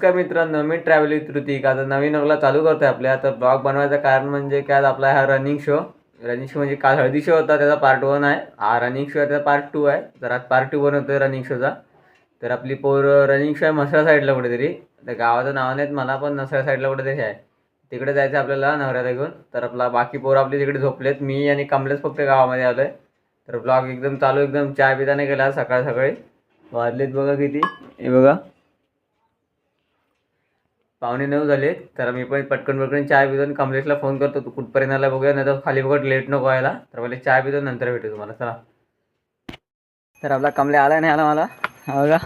नमस्कार मित्रांनो मी travel with Hrithik आता नवीन ओगला चालू करतोय आपल्या. तर ब्लॉग बनवायचं कारण म्हणजे काय आज आपला हा रनिंग शो रनिंग शो म्हणजे काल हळदी शो होता त्याचा पार्ट वन आहे. हा रनिंग शो आहे त्याचा पार्ट टू आहे. तर आज पार्ट टू बनवतोय रनिंग शोचा तर आपली पोर रनिंग शो आहे मसरा साईडला कुठेतरी. तर गावाचं नाव नाहीत मला पण नसळ्या साईडला कुठेतरी आहे. तिकडे जायचं आहे आपल्याला नवऱ्याला घेऊन. तर आपला बाकी पोरं आपली तिकडे झोपलेत. मी आणि कमलेच फक्त गावामध्ये आलो आहे तर ब्लॉग एकदम चालू एकदम चहा पिताने केला सकाळ सकाळी वाजलेत बघा किती. हे बघा. पावणे नऊ झाले तर मी पण पटकन पटकन चाय पितो आणि कमलेशला फोन करतो तू कुठपर्यंत आला बघूया नाही तर खाली बघत लेट नको व्हायला तर मला चाय पितो नंतर भेटू तुम्हाला चला तर आपला कमले आला नाही आला मला बघा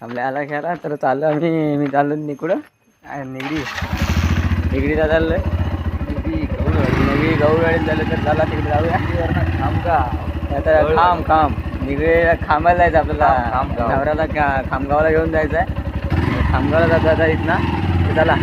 कमले आला खेळा तर चाललो आम्ही मी चाललो निकडं काय निगडी निगडीला चाललोय निगडी गौरवाडी निगडी गौरवाडीत झालं तर चला तिकडे जाऊया काम का आता काम खांब निगडीला खांबायला जायचं आपल्याला. नवऱ्याला का खामगावला घेऊन जायचं आहे खामगावला आता इथनं चला.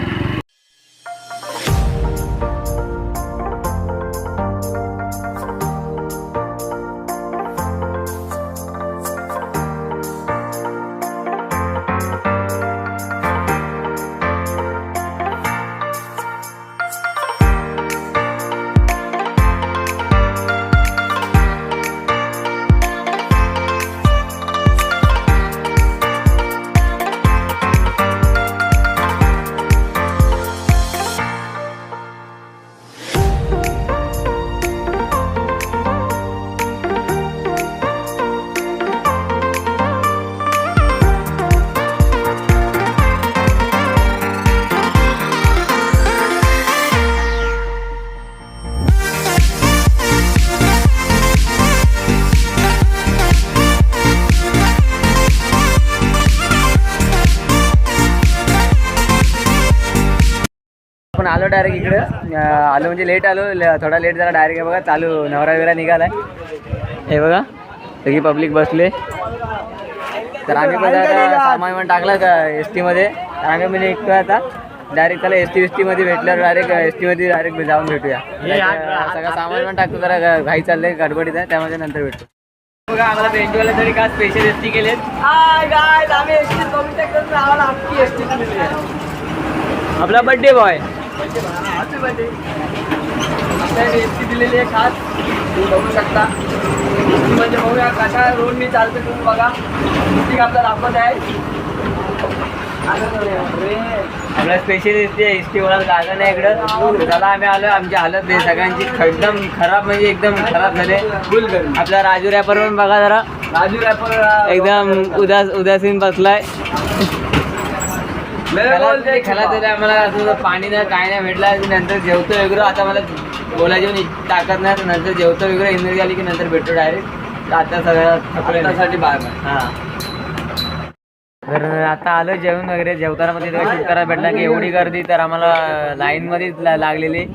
आपण आलो डायरेक्ट इकडे. आलो म्हणजे लेट आलो थोडा लेट झाला डायरेक्ट बघा चालू नवरा बिरा निघालाय. हे बघा सगळी पब्लिक बसले. तर आम्ही पण सामान बिमान टाकला का एस टीमध्ये तर आम्ही म्हणजे निघतो आता. डायरेक्ट त्याला एस टी एस टीमध्ये भेटल्यावर डायरेक्ट एस टीमध्ये डायरेक्ट जाऊन भेटूया. सगळं सामान पण टाकतो जरा घाई चाललंय गडबडीत आहे. त्यामध्ये नंतर भेटतो बघा आम्हाला बेंचवाला तरी का स्पेशल एस टी केलेत? आम्ही एस टी आम्हाला अख्खी एस टी आपला बर्थडे बॉय आपल्याला एस टी दिलेली आहे खास तुम्ही बघू शकता एस टी म्हणजे बघूया कशा रोडनी चालते तुम्ही बघा ऋतिक आपला दाखवत आहे आपल्या special S T S T ओळख जागा नाही इकडं. त्याला आम्ही आलो आमची हालत नाही सगळ्यांची एकदम खराब म्हणजे एकदम खराब झाले. आपला राजू रॅपर पण बघा जरा. राजू रॅपर एकदम उदास उदासीन बसलाय. खेळा खेळा तरी आम्हाला असं पाणी नाही काय नाही भेटलं नंतर जेवतो वगैरे आता मला बोलायची पण इच्छा- ताकद नाही तर नंतर जेवतो वगैरे एनर्जी आली की नंतर भेटतो डायरेक्ट आता सगळं थकल्यासाठी बाहेर हां. तर आता आलो जेवण वगैरे जेवताना मध्ये करायला भेटला की एवढी गर्दी तर आम्हाला लाईनमध्येच ला- लागलेली.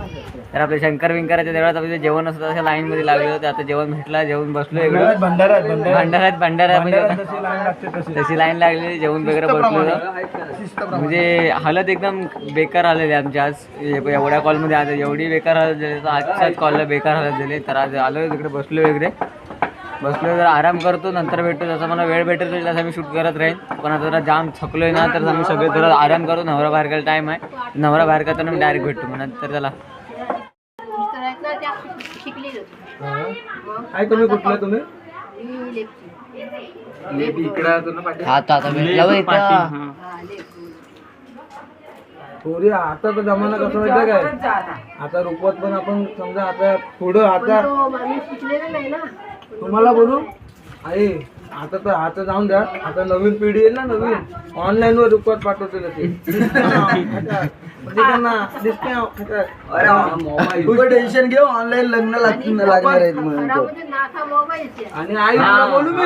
तर आपले शंकर विंकराच्या देवळात आपलं जेवण असतं तसं लाईनमध्ये लागलेलं होतं. आता जेवण भेटला जेवण बसलो इकडं भंडारा भंडाऱ्यात भंडारा म्हणजे तशी. लाईन लागलेली जेवण वगैरे बसलो म्हणजे हालत एकदम बेकार आलेली आमची आज. एवढ्या कॉलमध्ये आज एवढी बेकार हालत झाली. तर आजच्याच कॉलला बेकार हालत झाली. तर आज आलो तिकडे बसलो वगैरे. बसलो जर आराम करतो नंतर भेटतो जसं मला वेळ भेटेल तसं मी शूट करत राहीन. पण आता जरा जाम थकलोय ना तर आम्ही सगळे जरा आराम करू नवरा बाहेर टाईम आहे. नवरा बाहेर करताना मी डायरेक्ट भेटतो मग नंतर त्याला काय तुम्ही कुठलं तुम्ही? थोडी आता तर जमाना कसं माहिती काय? आता रुपवत पण आपण समजा आता पुढं आता तुम्हाला बोलू? आई आता तर आता जाऊन द्या. आता नवीन पिढी आहे ना नवीन. ऑनलाईन वर रुपवत पाठवते ना ते? म्हणजे त्यांना टेन्शन घेऊ ऑनलाईन लग्न लागतील लागणार आहेत म्हणून आणि आई तुला बोलू मी.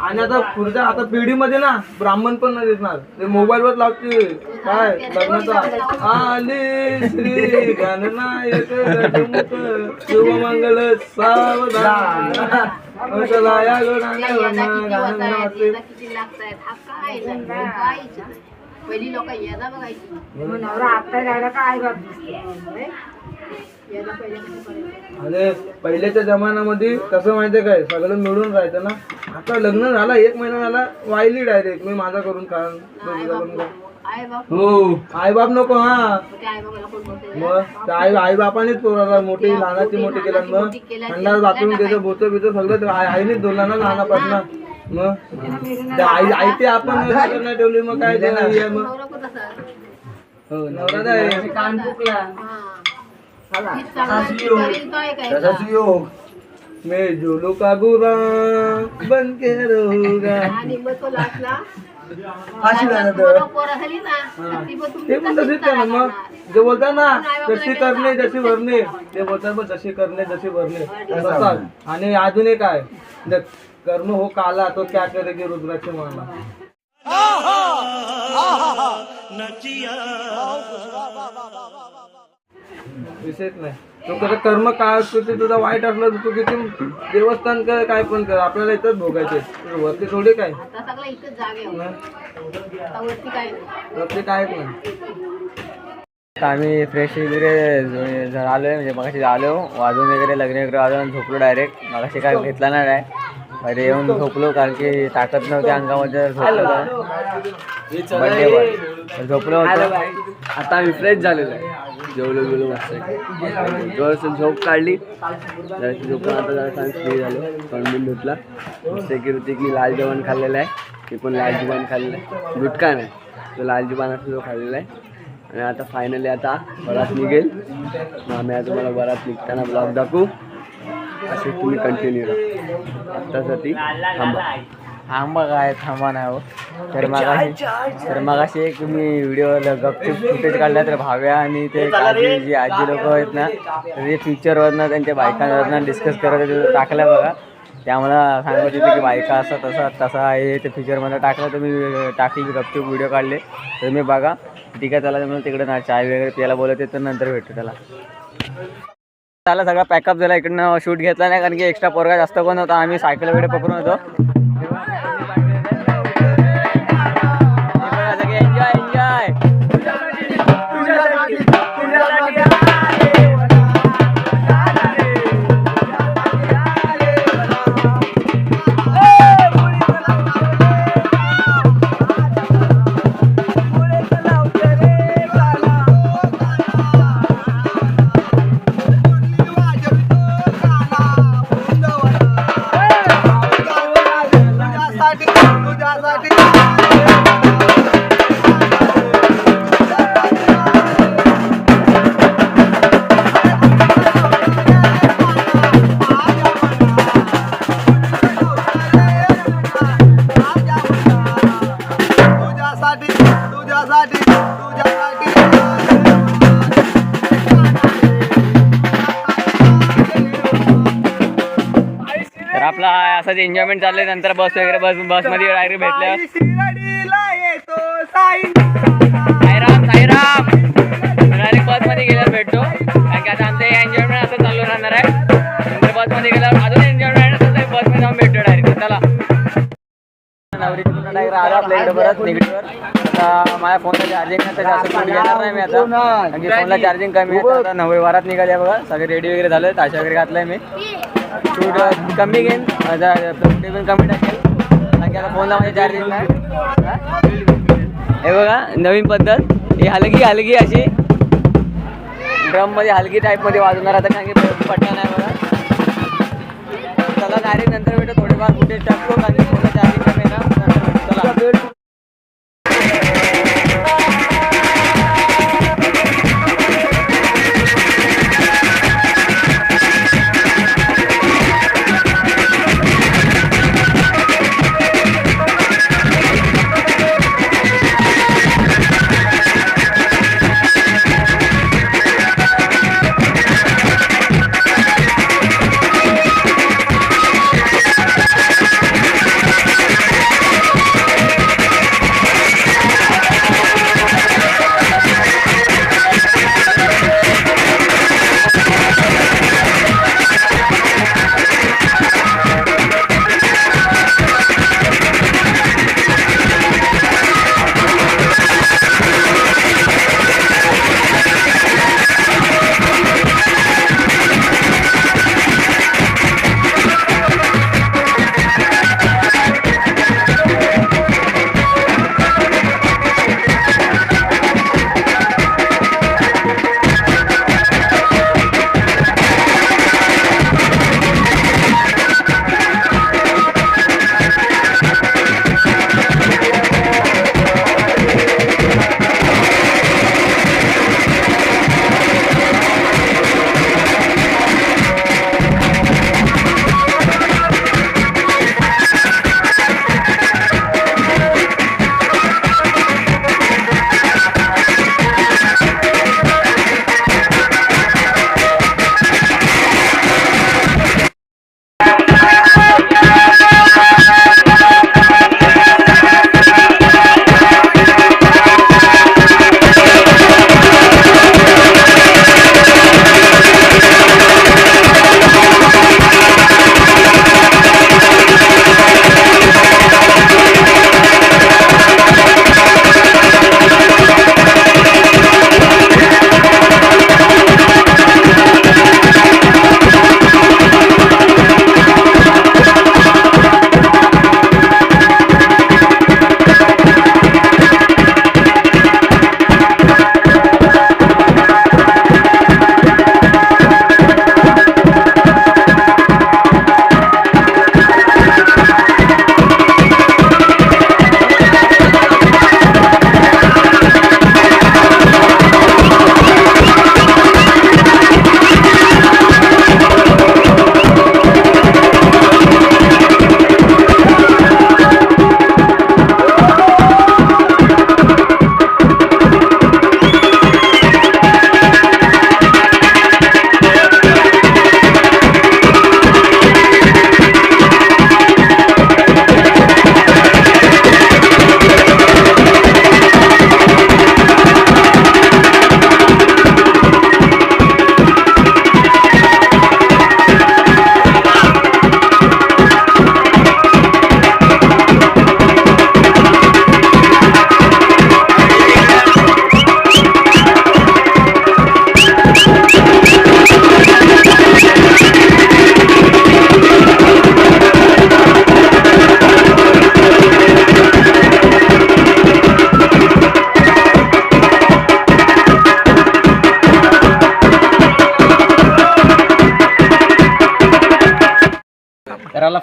आणि आता पुढच्या आता पिढीमध्ये ना ब्राह्मण पण नाही दिसणार. ते मोबाईल वर लावते काय? लग्नाचा आली श्री गणनायक गजमुख शुभमंगल सावधान. अरे या गणांना पहिली लोक यादा बघायची मग नवरा आता जायला काय दिसते यादा पहिले कसं करायचं आणि पहिल्याच्या जमान्यामध्ये कसं माहितीये काय? सगळं मिळून राहायचं ना. आता लग्न झाला एक महिना झाला वायली डायरेक्ट मी माझा करून कारण करून खा. आई बाप हो. आई बाप नको हा. मग त्या आई आई बापानेच पोराला मोठी लहानाची मोठी केलं मग. थंडार बाथरूम त्याचं बोचं बिचं सगळं आई आईनेच धरला ना लहानापासून. मग त्या आई आई ते आपण ठेवली मग काय आहे मग हो नवरा कान फुकला हा. योग मैं झोलू का बुरा बन के रहूंगा मग तो फाशी पण तसेच मग. जे बोलतात ना जशी करणे जशी भरणे ते बोलतात बघ जशी करणे जशी भरणे तसंच. आणि अजून एक आहे. कर्म हो काला तो क्या करे की रुद्राक्ष मारला विषयच नाही. तो कसं कर्म काय असतो ते तुझा वाईट असलं तर तू किती देवस्थान कर काय पण कर. आपल्याला इथंच भोगायचे वरती थोडी काय? आता सगळं इथंच जागे हो. नाही. आता वरती काय नाही. वरती कायच नाही आता आम्ही फ्रेश वगैरे आलोय म्हणजे मगाशी आलो वाजून वगैरे लग्न वगैरे वाजून झोपलो डायरेक्ट मगाशी काय घेतला नाही अरे येऊन झोपलो कारण की ताकद नव्हती अंगामध्ये झोपलो बर्थडे वर झोपलो होतो. आता आम्ही फ्रेश झालेलो आहे. जेवलो गेलो मस्त जवळ झोप काढली. जराशी झोपून आता जरा फ्री झालो. तोंडबिन धुतला सेक्युरिटी की लाल जेवण खाल्लेलं आहे. मी पण लाल जेवण खाल्लेलं आहे. गुटका नाही. तो लाल जेवण असतो खाल्लेला आहे. आणि आता फायनली आता बरात निघेल. मग आम्ही आता तुम्हाला बरात निघताना ब्लॉग दाखवू. असे तुम्ही कंटिन्यू राहा. आत्तासाठी थांबा. थांबा काय थांबा नाही हो. तर मगाशी तर मगाशी एक मी व्हिडिओ गपचूप फुटेज काढला तर भाव्या आणि ते आजी जी आजी लोक आहेत ना तर ते पिक्चरवरनं त्यांच्या बायकांवरनं डिस्कस करत टाकलं बघा. त्यामुळं सांगत होते की बायका असं तसा तसा आहे ते पिक्चरमध्ये टाकलं तर मी टाकली गपचूप व्हिडिओ काढले. तर मी बघा ठीक आहे त्याला तिकडे ना चाय वगैरे प्यायला बोलवते तर नंतर भेटतो त्याला त्याला सगळा पॅकअप झाला इकडनं शूट घेतला नाही कारण की एक्स्ट्रा पोरगा जास्त कोण होता आम्ही सायकल वगैरे पकडून होतो. आपला असाच एन्जॉयमेंट चाललंय नंतर बस वगैरे बस बसमध्ये डायरेक्ट भेटल्या साईराम साईराम. डायरेक्ट बसमध्ये गेल्यावर भेटतो. कारण की आता आमचं एन्जॉयमेंट असं चालू राहणार आहे. नंतर बसमध्ये गेल्यावर अजून एन्जॉयमेंट असं बसमध्ये जाऊन भेटतो डायरेक्ट चला. नवरी डायरेक्ट आलो आपल्याकडे परत निगडीवर माझ्या फोनला चार्जिंग जास्त घेणार नाही मी आता. कारण की फोनला चार्जिंग कमी आहे आता नवरी वारात निघाले बघा. सगळे रेडी वगैरे झालं ताशा वगैरे घातलाय मी. शूट कमी घेईन. पण कमी टाकेल. कारण की आता फोनला माझ्या चार्जिंग नाही हे? बघा नवीन पद्धत. ही हलगी हलगी अशी. ड्रममध्ये हलगी टाईपमध्ये वाजवणार. आता कारण की पट्टा नाही बघा. चला डायरेक्ट नंतर भेटू. थोडेफार कुठे टाकतो कारण की फोनला चार्जिंग कमी आहे ना.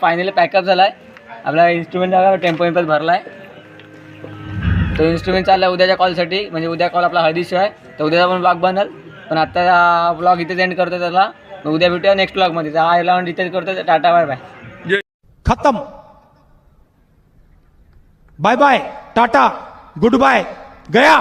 फायनली पॅकअप झाला आहे आपला इन्स्ट्रुमेंट झाला टेम्पो इम्पल भरला आहे तो इन्स्ट्रुमेंट चालला आहे उद्याच्या कॉलसाठी म्हणजे उद्या कॉल आपला हळदीशो आहे तर उद्याचा पण ब्लॉग बनल. पण आत्ता ब्लॉग इथेच एंड करतो त्याला. उद्या भेटूया नेक्स्ट ब्लॉगमध्ये हा याला रिचार्ज करतो टाटा बाय बाय खतम. Bye bye tata. Good bye गया.